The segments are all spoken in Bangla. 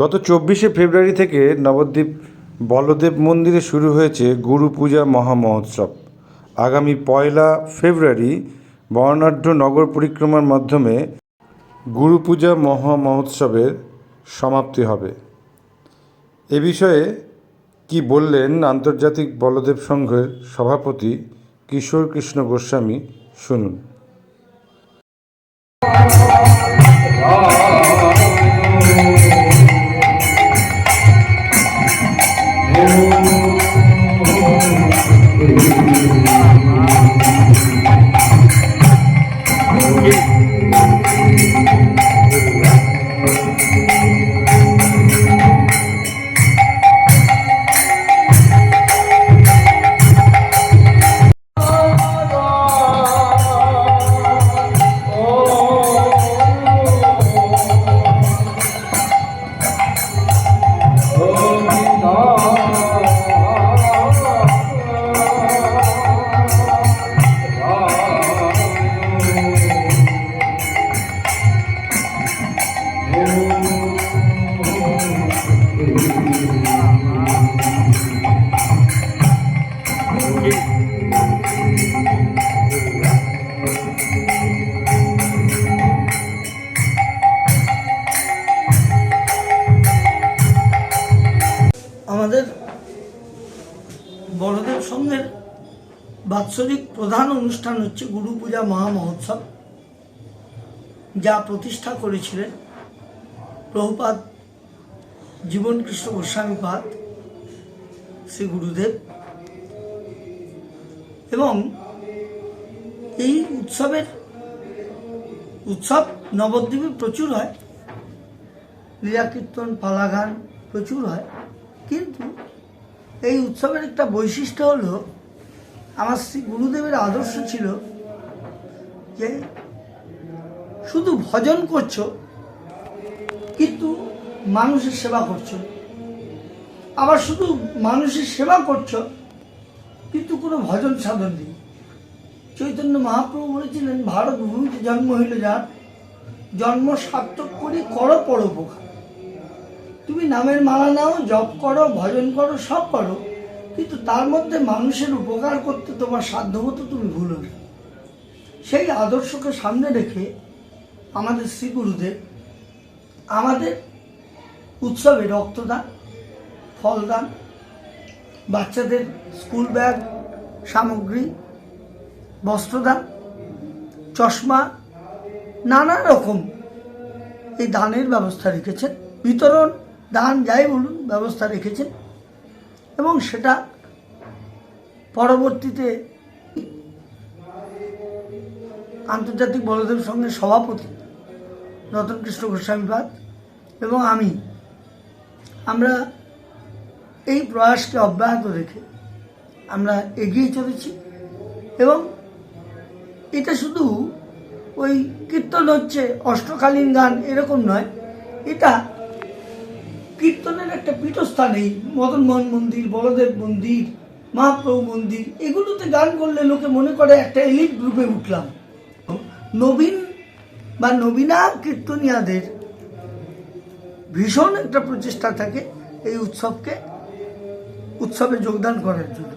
গত চব্বিশে ফেব্রুয়ারি থেকে নবদ্বীপ বলদেব মন্দিরে শুরু হয়েছে গুরু পূজা মহামহোৎসব আগামী পয়লা ফেব্রুয়ারি বর্ণাঢ্য নগর পরিক্রমার মাধ্যমে গুরু পূজা মহামহোৎসবের সমাপ্তি হবে। এ বিষয়ে কি বললেন আন্তর্জাতিক বলদেব সংঘের সভাপতি কিশোর কৃষ্ণ গোস্বামী শুনুন। আমাদের বড়দেব সংঘের বাৎসরিক প্রধান অনুষ্ঠান হচ্ছে গুরু পূজা মহা মহোৎসব, যা প্রতিষ্ঠা করেছিলেন প্রভুপাদ জীবন কৃষ্ণ গোস্বামীপাদ শ্রী গুরুদেব। এবং এই উৎসবের, উৎসব নবদ্বীপে প্রচুর হয়। লীলা কীর্তন পালাগান প্রচুর হয়। কিন্তু এই উৎসবের একটা বৈশিষ্ট্য হলো, আমার শ্রী গুরুদেবের আদর্শ ছিল যে শুধু ভজন করছ, কিন্তু মানুষের সেবা করছ। আবার শুধু মানুষের সেবা করছ কিন্তু কোনো ভজন সাধন নেই। চৈতন্য মহাপ্রভু বলেছিলেন, ভারত ভূমিতে জন্ম হইল যার, জন্ম সার্থক করি করো পরোপকার। তুমি নামের মালা নাও, জপ করো, ভজন করো, সব করো, কিন্তু তার মধ্যে মানুষের উপকার করতে তোমার সাধ্য সাধ্যমতো তুমি ভুলো না সেই আদর্শকে সামনে রেখে আমাদের শ্রী গুরুদেব আমাদের উৎসবে রক্তদান, ফলদান বাচ্চাদের স্কুল ব্যাগ, সামগ্রী, বস্ত্রদান, চশমা, নানা রকম এই দানের ব্যবস্থা রেখেছেন বিতরণ, দান, যাই বলুন, ব্যবস্থা রেখেছেন এবং সেটা পরবর্তীতে আন্তর্জাতিক বলদেব সংঘের সভাপতি রতন কৃষ্ণ গোস্বামীপাদ এবং আমি, আমরা এই প্রয়াসকে অব্যাহত রেখে আমরা এগিয়ে চলেছি এবং এটা শুধু ওই কীর্তন হচ্ছে অষ্টকালীন গান এরকম নয়, এটা কীর্তনের একটা পীঠস্থান এই মদন মোহন মন্দির, বলদেব মন্দির, মহাপ্রভু মন্দির, এগুলোতে গান করলে লোকে মনে করে একটা এলিট গ্রুপে উঠলাম। নবীন বা নবীনা কীর্তনিয়াদের ভীষণ একটা প্রচেষ্টা থাকে এই উৎসবকে উৎসবে যোগদান করার জন্য।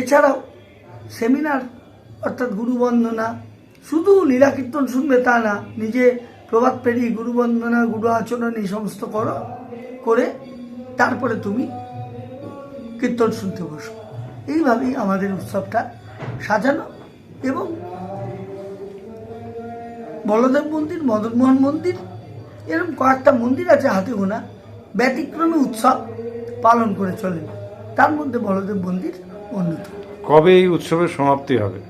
এছাড়াও সেমিনার, অর্থাৎ গুরুবন্দনা শুধু লীলা কীর্তন শুনবে তা না, নিজে প্রভাত পেরিয়ে গুরুবন্দনা গুরু আচরণ এই সমস্ত করো, করে তারপরে তুমি কীর্তন শুনতে বসো। এইভাবেই আমাদের উৎসবটা সাজানো এবং বলদেব মন্দির, মদনমোহন মন্দির এরকম কয়েকটা মন্দির আছে হাতে গোনা ব্যতিক্রমী উৎসব। পালন করে চলেন। তার মধ্যে বলদেব মন্দির অন্যতম। কবে এই উৎসবের সমাপ্তি হবে?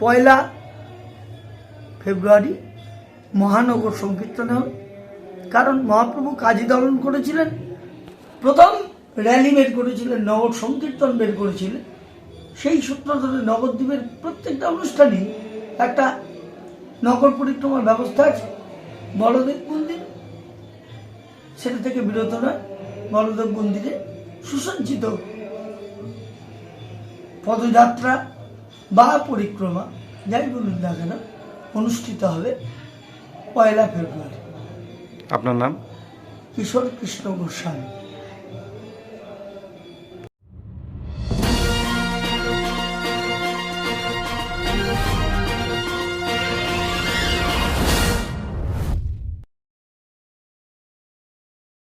পয়লা ফেব্রুয়ারি মহানগর সংকীর্তনে হবে। কারণ মহাপ্রভু কাজী দলন করেছিলেন প্রথম র্যালি বের করেছিলেন নগর সংকীর্তন বের করেছিলেন। সেই সূত্র ধরে নবদ্বীপের প্রত্যেকটা অনুষ্ঠানই একটা নগর পরিক্রমার ব্যবস্থা আছে। বলদেব মন্দির সেটা থেকে বিরত নয়। বলদেব মন্দিরে সুসজ্জিত পদযাত্রা বা পরিক্রমা যাই বলুন না কেন অনুষ্ঠিত হবে পয়লা ফেব্রুয়ারি। আপনার নাম? কিশোর কৃষ্ণ গোস্বামী।